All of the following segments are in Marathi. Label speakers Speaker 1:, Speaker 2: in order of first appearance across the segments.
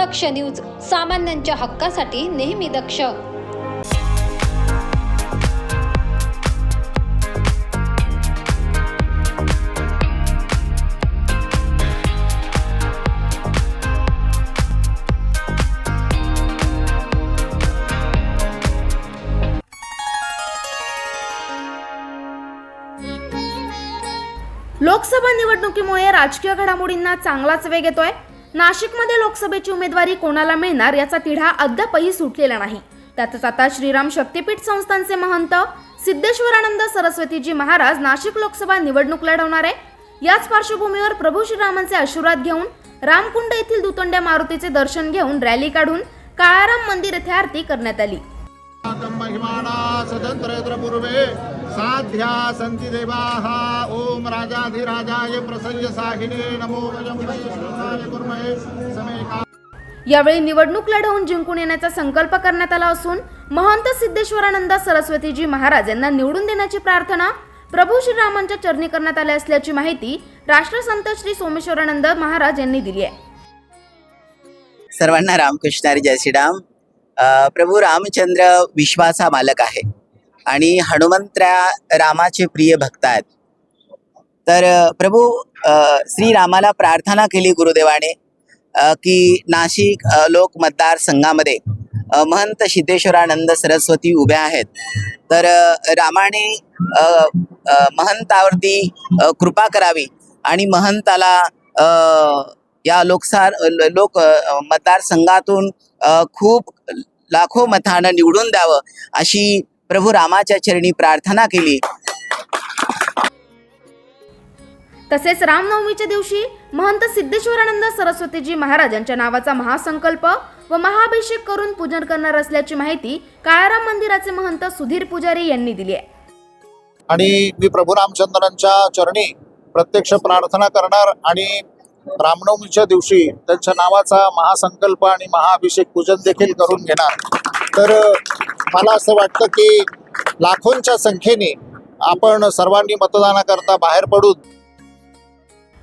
Speaker 1: दक्ष न्यूज सामान्यांच्या हक्कासाठी नेहमी दक्ष.
Speaker 2: लोकसभा निवडणुकीमुळे राजकीय घडामोडींना चांगलाच वेग येतोय. नाशिकमध्ये लोकसभेची उमेदवारी कोणाला मिळणार याचा तिढा अद्यापही सुटलेला नाही. त्यातच आता श्रीराम शक्तीपीठ संस्थांचे महंत सिद्धेश्वरानंद सरस्वतीजी महाराज नाशिक लोकसभा निवडणूक लढवणार आहे. याच पार्श्वभूमीवर प्रभू श्रीरामांचे आशीर्वाद घेऊन रामकुंड येथील दुतोंड्या मारुतीचे दर्शन घेऊन रॅली काढून काळाराम मंदिर येथे आरती करण्यात आली.
Speaker 3: साध्या सन्ति देवाः ॐ राजाधिराजाय प्रसन्न साहिने। नमो कुर्महे। समे
Speaker 2: यावेळी निवडणूक लढवून जिंकून येण्याचा संकल्प करण्यात आला असून महंत सिद्धेश्वरानंद सरस्वतीजी महाराज यांना निवडून देण्याची प्रार्थना प्रभू श्रीरामांच्या चरणी करण्यात आली असल्याची माहिती राष्ट्रसंत श्री सोमेश्वरानंद महाराज यांनी दिली आहे.
Speaker 4: सर्वांना रामकृष्ण हरी जय श्रीराम. अ, प्रभू रामचंद्र विश्वाचा मालक आहे. आणि हनुमंतऱ्या रामाचे प्रिय भक्त आहेत. तर प्रभू श्रीरामाला प्रार्थना केली गुरुदेवाने की नाशिक लोक मतदारसंघामध्ये महंत सिद्धेश्वरानंद सरस्वती उभ्या आहेत. तर रामाने महंतावरती कृपा करावी आणि महंताला या लोकसार लोक मतदारसंघातून खूप लाखो मतानं निवडून द्यावं अशी प्रभू रामाच्या चरणी प्रार्थना केली.
Speaker 2: तसेच रामनवमीच्या दिवशी महंत सिद्धेश्वरानंद सरस्वतीजी महाराज यांच्या नावाचा महासंकल्प व महाअभिषेक करून पूजन करणार असल्याची माहिती काळाराम मंदिराचे महंत सुधीर पुजारी यांनी दिली आहे.
Speaker 3: आणि मी प्रभू रामचंद्रांच्या चरणी प्रत्यक्ष प्रार्थना करणार आणि रामनवमीच्या दिवशी त्यांच्या नावाचा महासंकल्प आणि महाअभिषेक पूजन देखील करून घेणार. तर मला असं वाटतं की लाखोंच्या संख्येने आपण सर्वांनी मतदानाकरता बाहेर पडून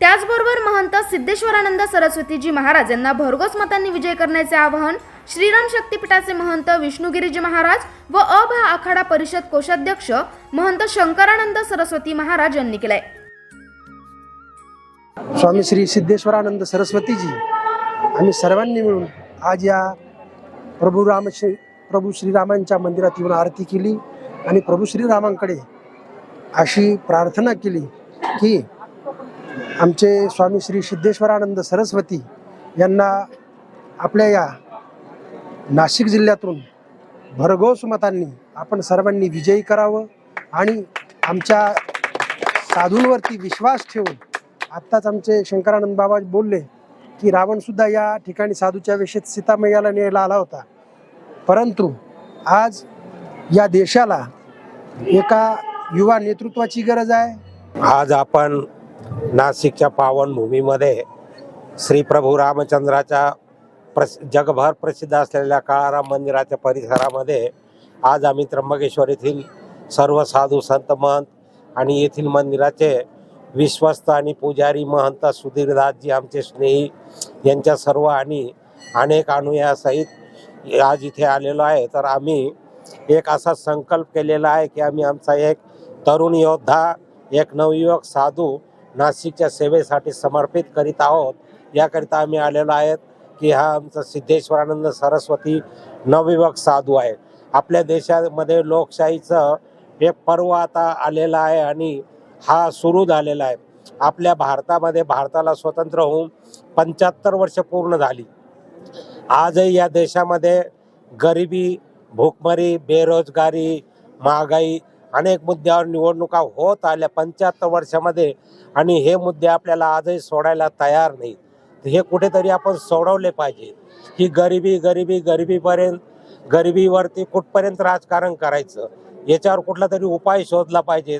Speaker 2: त्याचबरोबर महंत सिद्धेश्वरानंद सरस्वतीजी महाराज यांना भरघोस मतांनी विजय करण्याचे आवाहन श्रीराम शक्तीपीठाचे महंत विष्णुगिरीजी महाराज व अभा आखाडा परिषद कोषाध्यक्ष महंत शंकरानंद सरस्वती महाराज यांनी केलंय.
Speaker 5: स्वामी श्री सिद्धेश्वरानंद सरस्वतीजी आम्ही सर्वांनी मिळून आज या प्रभू राम श्री प्रभू श्रीरामांच्या मंदिरात येऊन आरती केली आणि प्रभू श्रीरामांकडे अशी प्रार्थना केली की आमचे स्वामी श्री सिद्धेश्वरानंद सरस्वती यांना आपल्या या नाशिक जिल्ह्यातून भरघोस मतांनी आपण सर्वांनी विजयी करावं आणि आमच्या साधूंवरती विश्वास ठेवून आत्ताच आमचे शंकरानंद बाबा बोलले की रावणसुद्धा या ठिकाणी साधूच्या वेशेत सीतामय्याला न्यायला आला होता. परंतु आज या देशाला एका युवा नेतृत्वाची गरज आहे.
Speaker 6: आज आपण नाशिकच्या पावनभूमीमध्ये श्री प्रभू रामचंद्राच्या प्रस जगभर प्रसिद्ध असलेल्या काळाराम मंदिराच्या परिसरामध्ये आज आम्ही त्र्यंबकेश्वर येथील सर्व साधू संत महंत आणि येथील मंदिराचे विश्वस्त आणि पुजारी महंत सुधीरदासजी आमचे स्नेही यांच्या सर्व आणि अनेक अनुयासहित आज इथे आलेलो आहे. तर आम्ही एक असा संकल्प केलेला आहे की आम्ही आमचा एक तरुण योद्धा एक नवयुवक साधू नाशिकच्या सेवेसाठी समर्पित करीत आहोत. याकरिता आम्ही आलेलो आहेत की हा आमचा सिद्धेश्वरानंद सरस्वती नवयुवक साधू आहे. आपल्या देशामध्ये लोकशाहीचं एक पर्व आता आलेलं आहे आणि हा सुरू झालेला आहे. आपल्या भारतामध्ये भारताला स्वतंत्र होऊन पंच्याहत्तर वर्ष पूर्ण झाली. आजही या देशामध्ये गरिबी भूकमरी बेरोजगारी महागाई अनेक मुद्द्यावर निवडणुका होत आल्या पंच्याहत्तर वर्षामध्ये आणि हे मुद्दे आपल्याला आजही सोडायला तयार नाही. तर हे कुठेतरी आपण सोडवले पाहिजे की गरिबी गरिबी गरिबीपर्यंत गरिबीवरती कुठपर्यंत राजकारण करायचं? याच्यावर कुठला तरी उपाय शोधला पाहिजे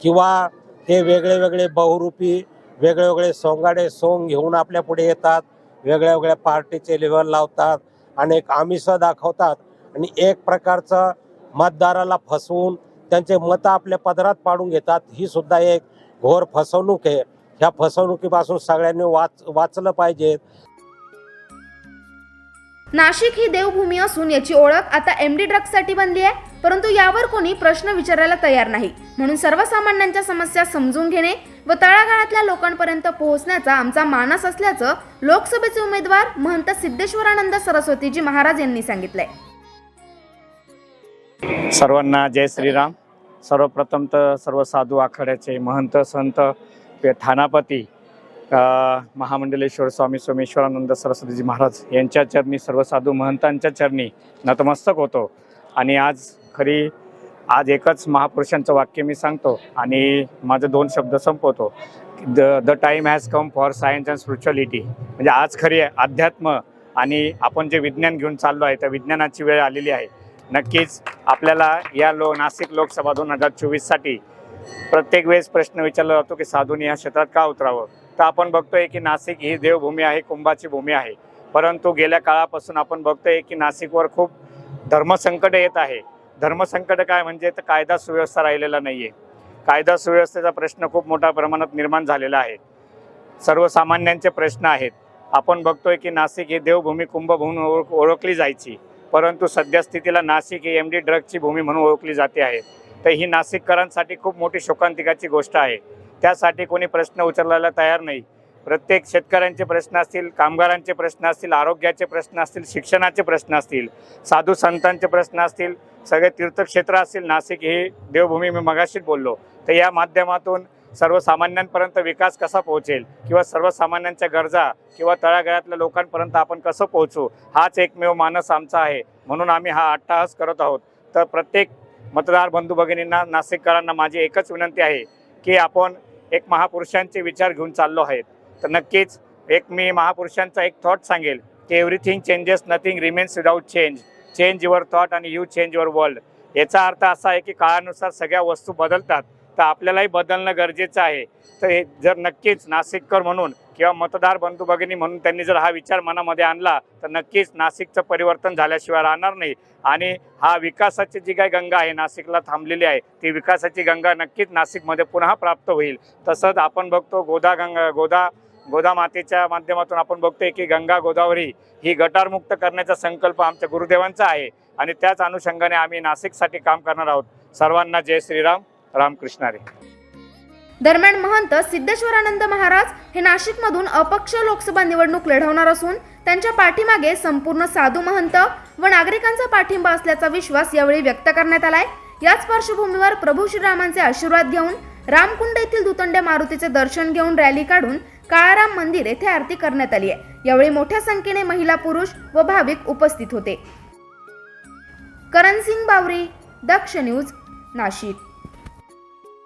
Speaker 6: किंवा ते वेगळे वेगळे बहुरूपी वेगळे वेगळे सोंगाडे सोंग घेऊन आपल्या पुढे येतात? वेगळ्या वेगळ्या पार्टीचे लेवल लावतात अनेक आमिष दाखवतात. आणि एक प्रकारचं मतदाराला फसवून त्यांचे मतं आपल्या पदरात पाडून घेतात ही सुद्धा एक घोर फसवणूक आहे. ह्या फसवणुकीपासून सगळ्यांनी वाच वाचलं पाहिजे.
Speaker 2: नाशिक ही देवभूमी असून याची ओळख आता एम डी ड्रग्जसाठी बनली आहे. परंतु यावर कोणी प्रश्न विचारायला तयार नाही. म्हणून सर्वसामान्यांच्या समस्या समजून घेणे व तळागाळातल्या लोकांपर्यंत पोहोचण्याचा आमचा मानस असल्याचं लोकसभेचे उमेदवार महंत सिद्धेश्वरानंद सरस्वतीजी महाराज यांनी सांगितलंय.
Speaker 7: सर्वांना जय श्रीराम. सर्वप्रथम तर सर्व साधू आखाड्याचे महंत संत थानापती ठाणापती महामंडलेश्वर स्वामी सोमेश्वरानंद सरस्वतीजी महाराज यांच्या चरणी सर्व साधू महंतांच्या चरणी नतमस्तक होतो. आणि आज खरी आज एकच महापुरुषांचं वाक्य मी सांगतो आणि माझे दोन शब्द संपवतो. The the time has come for science and spirituality म्हणजे आज खरी अध्यात्म आणि आपण जे विज्ञान घेऊन चाललो आहे त्या विज्ञानाची वेळ आलेली आहे. नक्कीच आपल्याला या लो नाशिक लोकसभा दोन हजार चोवीससाठी प्रत्येक वेळेस प्रश्न विचारला जातो की साधूंनी या क्षेत्रात का उतरावं? तर आपण बघतोय की नाशिक ही देवभूमी आहे कुंभाची भूमी आहे. परंतु गेल्या काळापासून आपण बघतोय की नाशिकवर खूप धर्मसंकट येत आहे. धर्मसंकट काय म्हणजे तर कायदा सुव्यवस्था राहिलेला नाही आहे कायदा सुव्यवस्थेचा प्रश्न खूप मोठ्या प्रमाणात निर्माण झालेला आहे. सर्वसामान्यांचे प्रश्न आहेत. आपण बघतोय की नाशिक ही देवभूमी कुंभभूमी ओळख ओळखली जायची. परंतु सध्या स्थितीला नाशिक ही एम डी ड्रगची भूमी म्हणून ओळखली जाते आहे. तर ही नाशिककरांसाठी खूप मोठी शोकांतिकाची गोष्ट आहे. त्यासाठी कोणी प्रश्न उचलायला तयार नाही. प्रत्येक शेतकऱ्यांचे प्रश्न असतील कामगारांचे प्रश्न असतील आरोग्याचे प्रश्न असतील शिक्षणाचे प्रश्न असतील साधू संतांचे प्रश्न असतील सगळे तीर्थक्षेत्र असतील नाशिक ही देवभूमी मी मगाशीच बोललो. तर या माध्यमातून सर्वसामान्यांपर्यंत विकास कसा पोहोचेल किंवा सर्वसामान्यांच्या गरजा किंवा तळागाळातल्या लोकांपर्यंत आपण कसं पोहोचू हाच एकमेव मानस आमचा आहे. म्हणून आम्ही हा अट्टाहास करत आहोत. तर प्रत्येक मतदार बंधू भगिनींना नाशिककरांना माझी एकच विनंती आहे की आपण एक महापुरुषांचे विचार घेऊन चाललो आहेत. तर नक्कीच एक मी महापुरुषांचा एक थॉट सांगेल की everything changes nothing remains without change change your thought आणि यू चेंज युअर वर्ल्ड याचा अर्थ असा आहे की काळानुसार सगळ्या वस्तू बदलतात. तर आपल्यालाही बदलणं गरजेचं आहे. तर हे जर नक्कीच नाशिककर म्हणून किंवा मतदार बंधू भगिनी म्हणून त्यांनी जर हा विचार मनामध्ये आणला तर नक्कीच नाशिकचं परिवर्तन झाल्याशिवाय राहणार नाही. आणि हा विकासाची जी काही गंगा आहे नाशिकला थांबलेली आहे ती विकासाची गंगा नक्कीच नाशिकमध्ये पुन्हा प्राप्त होईल. तसंच आपण बघतो गोदा गंगा गोदा गोदा मातेच्या माध्यमातून आपण बघतोय की गंगा गोदावरी ही गटारमुक्त करण्याचा संकल्प आमच्या गुरुदेवांचा आहे. आणि त्याच अनुषंगाने आम्ही नाशिकसाठी काम करणार आहोत. सर्वांना जय श्रीराम. रामकृष्णारी.
Speaker 2: दरम्यान महंत सिद्धेश्वरानंद महाराज हे नाशिकमधून अपक्ष लोकसभा निवडणूक लढवणार असून त्यांच्या पाठीमागे संपूर्ण साधू महंत व नागरिकांचा पाठिंबा असल्याचा विश्वास यावेळी व्यक्त करण्यात आलाय. याच पार्श्वभूमीवर प्रभू श्रीरामांचे आशीर्वाद घेऊन रामकुंड येथील दुतंड्या मारुतीचे दर्शन घेऊन रॅली काढून काळाराम मंदिर येथे आरती करण्यात आली आहे. यावेळी मोठ्या संख्येने महिला पुरुष व भाविक उपस्थित होते. करणसिंग बावरी दक्ष न्यूज नाशिक.